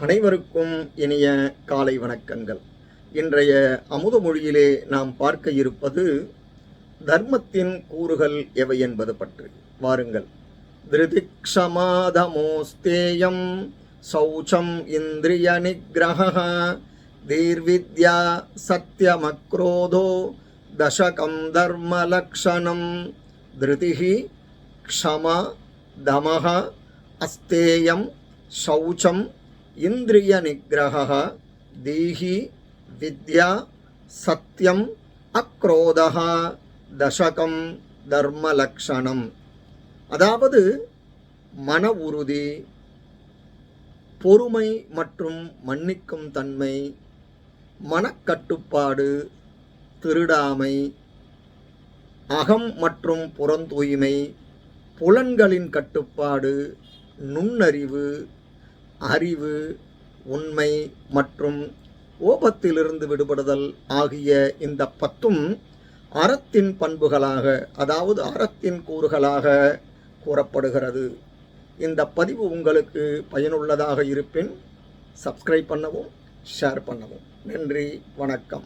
அனைவருக்கும் இனிய காலை வணக்கங்கள். இன்றைய அமுதமொழியிலே நாம் பார்க்க இருப்பது தர்மத்தின் கூறுகள் எவை என்பது பற்றி. வாருங்கள். திருதிக்ஷமாதமோஸ்தேயம் சௌச்சம் இந்திரிய நிகிரக தீர்வித்யா சத்தியமக்ரோதோ தசகம் தர்மலக்ஷணம் திருதிகி க்ஷமா தமக அஸ்தேயம் சௌச்சம் இந்திரிய நிகிரக தீஹி வித்யா சத்தியம் அக்ரோதः தசகம் தர்மலக்ஷணம். அதாவது மன உறுதி பொறுமை மற்றும் மன்னிக்கும் தன்மை மனக்கட்டுப்பாடு திருடாமை அகம் மற்றும் புறந்தூய்மை புலன்களின் கட்டுப்பாடு நுண்ணறிவு அறிவு உண்மை மற்றும் ஓபத்திலிருந்து விடுபடுதல் ஆகிய இந்த பத்தும் அறத்தின் பண்புகளாக அதாவது அறத்தின் கூறுகளாக கூறப்படுகிறது. இந்த பதிவு உங்களுக்கு பயனுள்ளதாக இருப்பின் சப்ஸ்கிரைப் பண்ணவும் ஷேர் பண்ணவும். நன்றி வணக்கம்.